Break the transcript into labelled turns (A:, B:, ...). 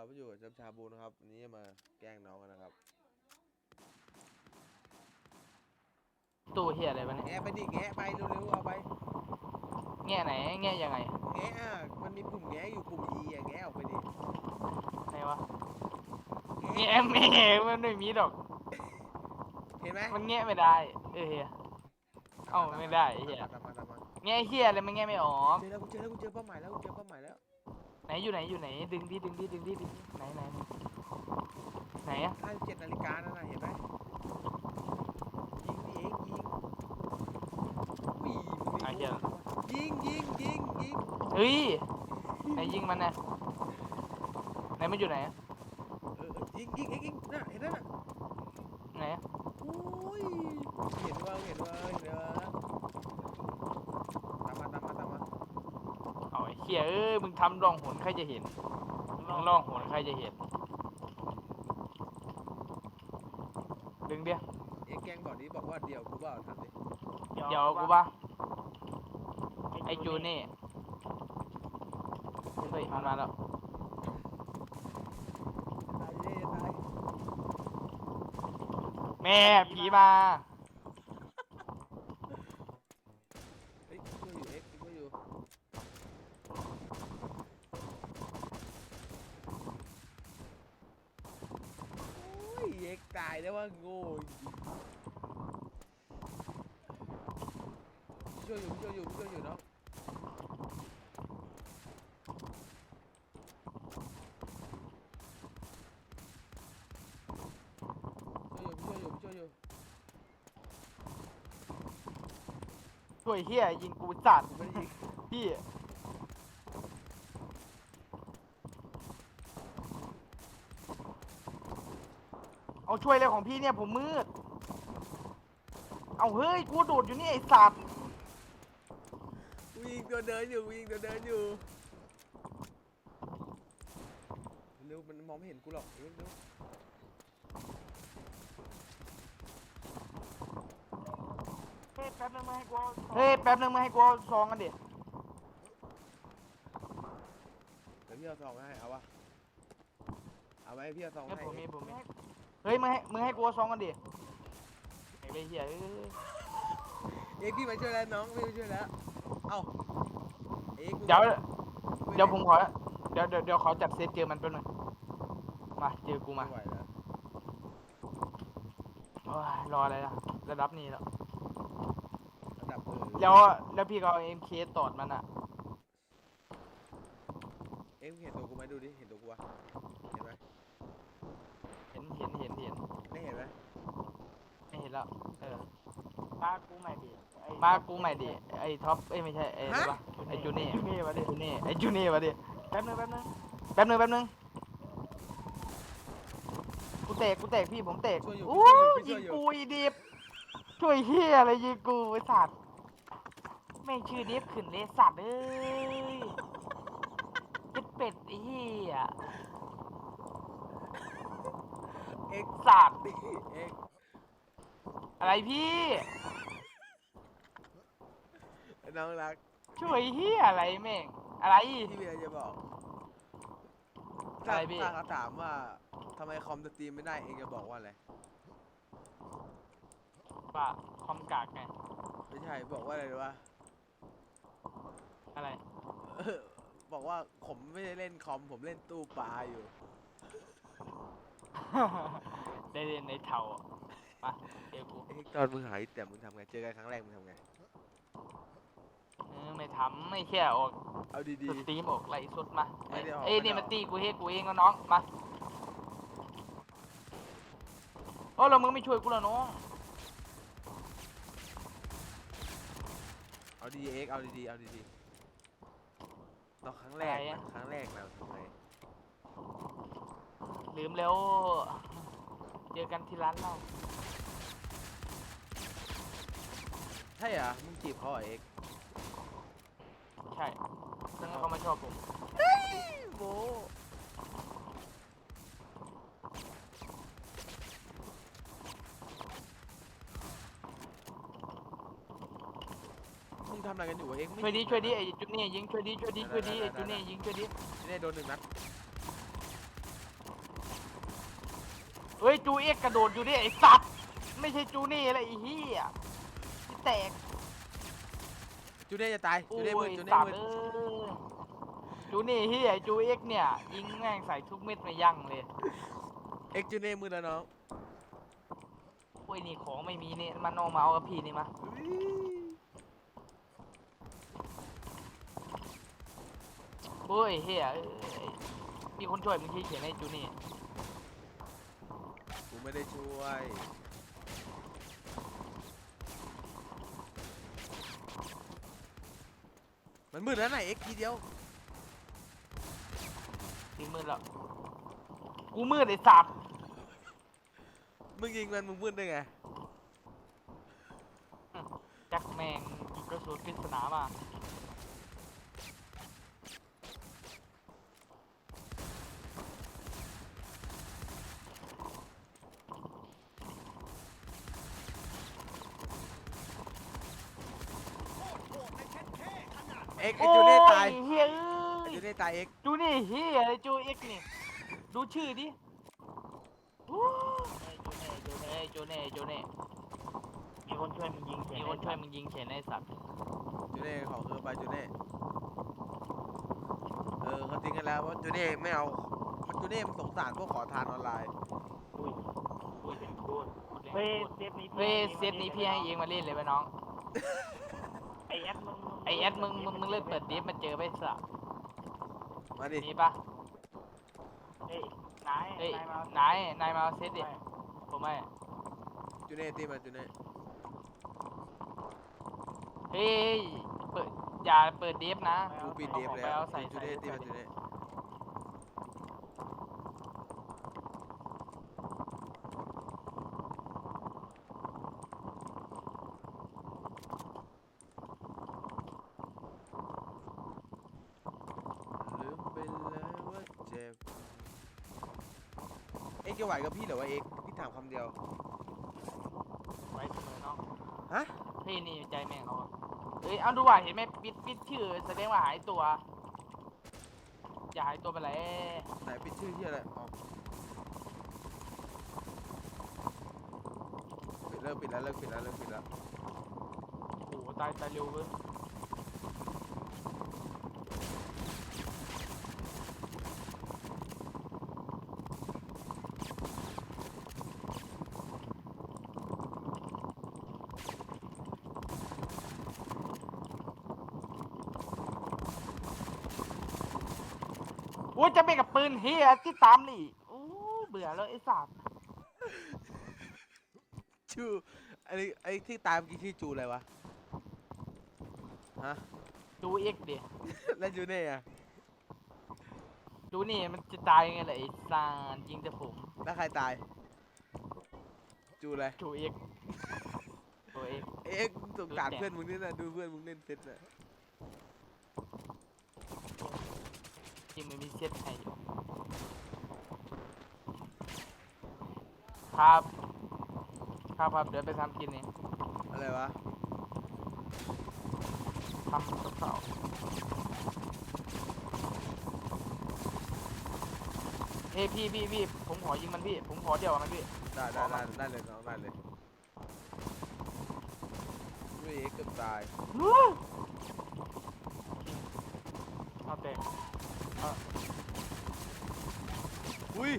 A: ครับอยู่กับจับชาบูนะครับวันนี้มาแกล้งน้องกันนะครับ
B: ตู้เฮียอะไรวะเนี่ย
A: แงะไปดิแงะไปเร็วๆเอาไป
B: แง่ไหนแง่ยังไง
A: แงะอะมันมีปุ่มแงะอยู่ปุ่ม E อะแงะออกไปดิ
B: ไหนวะ
A: แงะ
B: แง่แม่มันไม่มีดอก
A: เห็นไหม
B: มันแง่ไม่ได้เออเฮีย เอ้าไม่ได้ไอ้เหี้ย
A: ตามมาตามมา
B: แง่เฮียอะไรมันแง่ไม่ออก
A: เจอแล้วกูเจอแล้วกูเจอเป้าหมายแล้วกูเจอเป้าหมายแล้ว
B: ไหนอยู่ไหนอยู่ไหน ดึงดิดึงดิดึงดิดึงดิไหนไหนไหนไหนอะ
A: 57นาฬิกานั่นน่ะเห็นไหมยิงดิเองยิงอุ้ยมันมียิงยิงยิงยิง
B: เฮ้ยไหนยิงมันนะไหนมันอยู่ไหนอะ
A: เออเออยิงยิงเองยิงน่ะเห็นนั่นน่ะ
B: ไหนอะ
A: โอ้ยเห็นว่าเห็นว่าเห็นว่าตามมาตามมาตามมา
B: เอาไอ้เฮียเอ้ยมึงทำร่องหนใครจะเห็นมึงร่องหนใครจะเห็น ดึงเดียว
A: เอ็กแกงบอกนี้บอกว่าเดียวกูเปล่าทำดิ
B: เดี๋ยวกูปะไอจูนี่เฮ้ยมันมาแล้ว
A: ตายเด้ตาย
B: แม่ผีมา
A: เฮ้ยช่วยอยู่เอ็กช่วยอยู่โอ้ย เอ็กตายแล้วว่าโง่ช่วยอยู่ช่วยอยู่ช่วยอยู่เนาะช่วยอยู่ช่วยอยู่ช่วยอยู่
B: ช่วยเฮียยิงกูจัด
A: ผมไม่ได้ยิง
B: พี่ เอาช่วยเลยของพี่เนี่ยผมมืด เอาเฮ้ยกูโดดอยู่นี่ไอสัตว์
A: กูยิงตัวเดินอยู่กูยิงตัวเดินอยู่เร็วมันมองไม่เห็นกูหรอกเร็วเร็ว
B: เฮ้ยแป๊บนึงมาให้กูเฮ้ยแป๊บนึงมาให้กูเอาซองกันดิ
A: เดี๋ยวพี่เอาซองมาให้เอาวะเอาไหมพี่เอาซอง
B: เฮ้
A: มายให้
B: ผมมีผมมี เฮ้ยมึงให้มึงให้กูเอาซองกันดิไอ้เหี้ยเอ้ย
A: เอ็กซ์พี่มาช่วยแล้วน้องพี่มาช่วยแล้ว เอ้าเอ็กซ์มึง
B: เดี๋ยว
A: ไม่
B: เดี๋ยวผมขอเดี๋ยวเดี๋ยวเดี๋ยวขอจัดเซตเจอมันแป๊บนึงมาเจอกูมา
A: ไม่ไหวแล้ว
B: โอ้ยรออะไรล่ะระดับนี้แล้ว
A: ระดับเออ
B: แล้วแล้วพี่ก็เอาเอ็มเคตอดมันอะ
A: เอ็กซ์มึงเห็นตัวกูไหมดูดิ เห็นตัวกูวะเห็นไหม
B: เห็นเห็นเห็น เห็น
A: ไม่เห็นไหม
B: ไม่เห็นแล้วเออ
C: มากูใหม่ดิไอ้
B: มากูใหม่ดิไอ้ท็อปเอ้ยไม่ใช่ไอ้อะไรวะไอ้จูนี่
C: จูนี่มาดิ
B: จูนี่ไอ้จูนี่มาดิ
C: แป๊บนึงแป๊บนึง
B: แป๊บนึงแป๊บนึงกูเตะกูเตะพี่ผมเตะ
A: ช่วยอยู่
B: อู้
A: พี่ช่วยอยู่
B: ยิงกูอีดิฟช่วยเฮียอะไรยิงกูไอ้สัตว์แม่งชื่อดิฟขึ้นเลยสัตว์เอ้ยเป็ดเป็ดไอ้เฮีย
A: เอ็กซ์
B: สัตว์
A: ดิเอ็กซ์
B: อะไรพี่
A: น้องรัก
B: ช่วยเฮียอะไรแม่ง อะไร
A: พี่เบียร์จะบอก
B: อะไรพี่
A: ถ้าเขาถามว่าทำไมคอมสตรีมไม่ได้เองจะบอกว่าอะไร
B: ว่าคอมกากไง
A: ไม่ใช่บอกว่าอะไรรู้ปะ
B: อะไร
A: เออบอกว่าผมไม่ได้เล่นคอมผมเล่นตู้ปลาอยู่
B: ได้เรียนในเถาอะมาเดี๋ยวกู
A: เอ็กซ์ตอนมึงหายแต่มึงทำไง เจอกันครั้งแรกมึงทำไง
B: เออไม่ทำไม่แค่ออก
A: เอาดี
B: สตรีมออกไล่สดมา
A: ไม่ได้ออก
B: เอ้ย
A: ไม่ได้
B: นี่
A: ออก
B: มันตีกูเฮ้กูเองก็น้องมาโอ้เรามึงไม่ช่วยกูแล้วน้อง
A: ๆ เอาดีเอ็กซ์เอาดีๆ เอาดีๆตอนครั้งแรกนะครั้งแรกนะทำไง
B: ลืมแล้ว เจอกันที่ร้านเหล้า
A: ใช่เหรอมึงจีบเขาเหรอเอ็กซ์
B: ใช่ซึ่งเขามาชอบผม
A: โบมึงทำอะไรกันอยู่วะเอ็กซ์ไม่
B: ช่วยดิ
A: ง
B: ช่วยดิไอ้จุดนี้ยิงช่วยดิช่วยดิช่วยดิไอ้จุดนี้ยิงช่วยดิ
A: ไม่ได้โดนหนึ่งนัด
B: เฮ้ยจูเอ็กกระโดดอยู่ดิไอ้สัตว์ไม่ใช่จูนี่อะไรไอ้เหี้ยที่แตก
A: จูเน่จะตาย
B: โอ้
A: จู
B: ย
A: เน่มืดจูเน่
B: สัต
A: มื
B: ว์
A: ด
B: เอ้ยจูนี่เหี้ยจูเอ็กเนี่ยยิงแม่งใส่ทุกเม็ดไม่ยั้งเลย
A: เอ็กจูเน่มืดแล้วน้อง
B: โอ้ยนี่ของไม่มีนี่มันเอามาเอากับพี่นี่มา
A: อุ๊ย
B: โอ้ยเฮียเอ้ยมีคนช่วยมึงที่เขียนให้จูนี่
A: กู ไม่ได้ช่วย มันมืดแล้วไหนเอ็กทีเดียว
B: ตีมืดแล้วกูมืดไอ้สัตว์
A: มึงยิงมันมึงมืดได้ไง
B: แจ็คแมงยิงกระสุนปริศนามา
A: เอ็กเอ็กจูเน่ตาย
B: โอ้เฮีย
A: เอ็ก
B: เอ้
A: จู
B: ย
A: เน่ตายเอ็ก
B: จูนี่เฮียอะไรจูเอ็กนี่ ดูชื่อดิโอ้ยจูเน่จูเน่จูเน่
C: มีคนช่วยมึงยิงเขี
B: มี
C: ยน
B: คนช่วยมึงยิงเขียนไอ้สัตว์
A: จูเน่ขอคืนไปจูเน่เออเขาทิ้งกันแล้วว่าจูเน่ไม่เอามันจูเน่มันสงสารพวกขอทานออนไลน์
C: อุ้ย
B: อุ้ย
C: เป็นพูด
B: เฮ้
C: เฮ้
B: ย
C: ยเซฟนี้
B: เฮ้ยเซตนี้พี่ให้เองมาเล่นเลยไปน้อง
C: ไอแอดมึง
B: ไอ แอดมึงมึงมึงเลิกเปิดดิฟมาเจอไปสัตว์
A: มาดิ
B: นี่ปะ
C: เฮ้ยนาย
B: เฮ้ย
C: นายมา
B: นายนายมาเอาเซตดิ
C: ไม่
B: ผมไม่
A: จูเน่ตีมาจูเน่
B: เฮ้ยเปิดอย่าเปิดดิฟนะ
A: กูปิด
B: เอา
A: เดฟ
B: ของ
A: แล้
B: ไป
A: ว
B: เอาใส่
A: จูเน่
B: ใส่
A: ตีมา
B: ใส่
A: จูเน่ลืมไปเลยว่าเจ็บ เอ็ก จะไหวกับพี่เหรอวะเอ็กพี่ถามคำเดียว
B: ไว้เสมอน้อง
A: ฮะ
B: พี่นี่ใจแม่งเขาอะเฮ้ยเอาดูว่าเห็นไหมปิดปิดชื่อแสดงว่าหายตัว อย่าหายตัวไปเลย
A: ไหนปิดชื่อที่อะไรอ๋อปิดเลิกปิดแล้วเลิกปิดแล้วเลิกปิดแล้ว
B: โอ้โหตายตายเร็วเว้ย อ้ยจะเป็นกับปืนเฮียที่ตามนี่โอ้เบื่อแล้วไอ้สัตว์
A: ชื่อไอ้ไอ้ที่ตามกี่ชื่อจูอะไรวะฮะ
B: ดูเอ็กดิ
A: แล้วจูเน่อะ
B: ดูนี่มันจะตายยังไงล่ะไอ้ซานยิงแต่ผม
A: แล้วใครตาย จูอะไร
B: ดูเอ็กตัวเอ็ก
A: เอ็กสงสาร
B: ดูแต่
A: เพื่อนมึงนี่นะดูเพื่อนมึงเล่นเซ็ตน่ะ
B: ริงมันมีเซตให้อยู่ครับ ครับครับเดี๋ยวไปทำกินเอง
A: อะไรวะ
B: ทำกับข้าวเฮ้ยพี่พี่พี่ผมขอยิงมันพี่ ผมขอเดี่ยวมันพี่
A: ได้ได้ได้ได้เลยน้องได้เลยด้วยเอ็กเกือบตาย
B: เอาแต่
A: อุ้ย